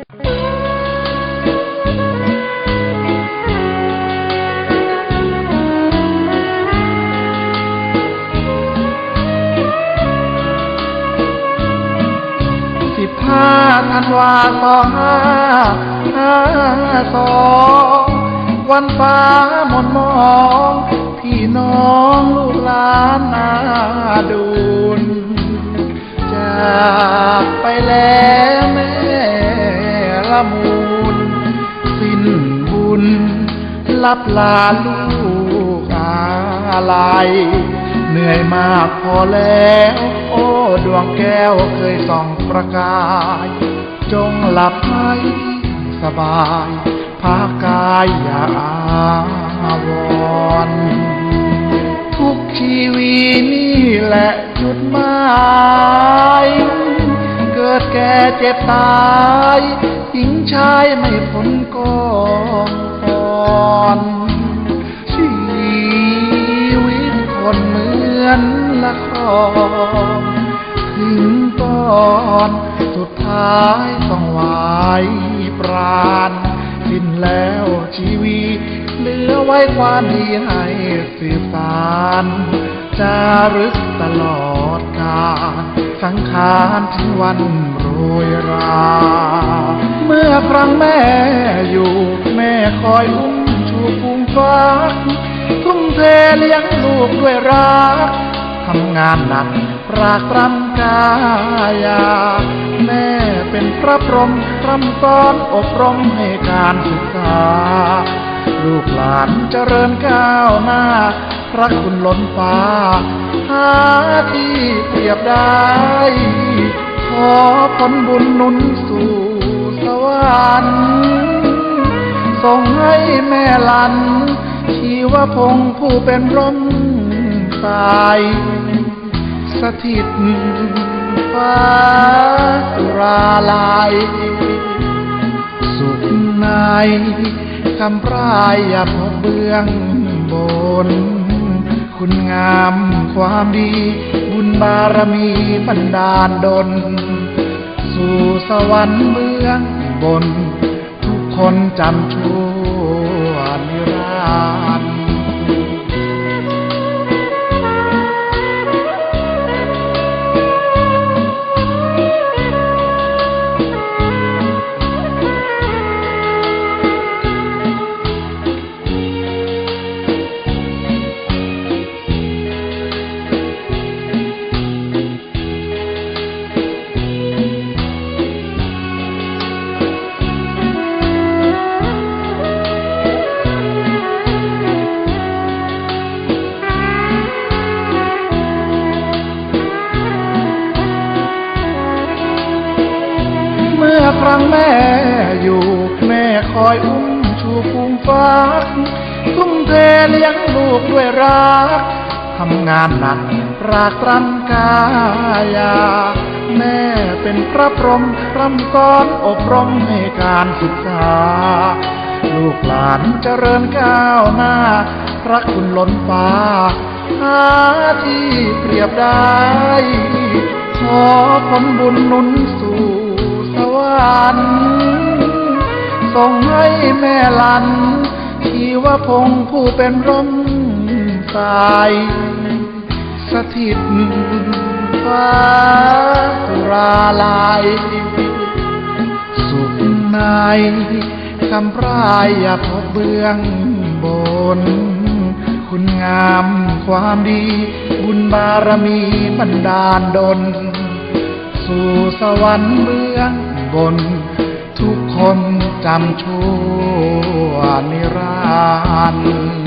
สิบห้าธันวาสองห้าห้าสองวันฟ้ามนมองพี่น้องลูกหลานนาดูนจากไปแล้วแม่ ละมูล สิ้นบุญลับลาลูกอะไรเหนื่อยมากพอแล้ว โอ้ดวงแก้วเคยส่องประกาย จงหลับให้สบายพากายอย่าอาวรทุกชีวินี่แหละจุดหมาย เกิดแก่เจ็บตาย หญิงชายไม่พ้นกองกอนชีวิตคนเหมือนละครถึงตอนสุดท้ายต้องวายปราณสิ้นแล้วชีวิต เหลือไว้ความดีให้สืบสานจารึกตลอดกาลสังขารถึงวันโรยรา เมื่อครั้งแม่อยู่แม่คอยอุ้มชูฟูงฟักทุ่มเทเลี้ยงลูกด้วยรักทำงานหนักรากรำกายา แม่เป็นพระพรหมรำสอนอบรมให้การศึกษา ลูกหลานเจริญก้าวหน้า พระคุณล้นฟ้า หาที่เปรียบได้ ขอผลบุญนุนสู่ ส่งให้แม่ลัน ชีวพงศ์ผู้เป็นร่มสาย สถิตฟ้าสุราลาย สุขในคำพรายอย่าพบเบื้องบน คุณงามความดี บุญบารมีบันดาลดล สู่สวรรค์เบื้อง บน ทุกคนจำชั่ว ครั้งแม่อยู่ แม่คอยอุ้มชูฟูงฟักทุ่มเทเลี้ยงลูกด้วยรักทำงานหนักรากรำกายา แม่เป็นพระพรหมรำสอนอบรมให้การศึกษา ลูกหลานเจริญก้าวหน้า พระคุณล้นฟ้าหาที่เปรียบได้ ขอผลบุญนุนสู รรค์ส่งให้แม่ลัน ชีวพงศ์ผู้เป็นร่มสาย สถิตฟ้าสุราลาย สุขในคำพรายอย่าพบเบื้องบน คุณงามความดี บุญบารมีบันดาลดล สู่สวรรค์เบื้อง บน ทุกคนจำชั่วนิรันดร์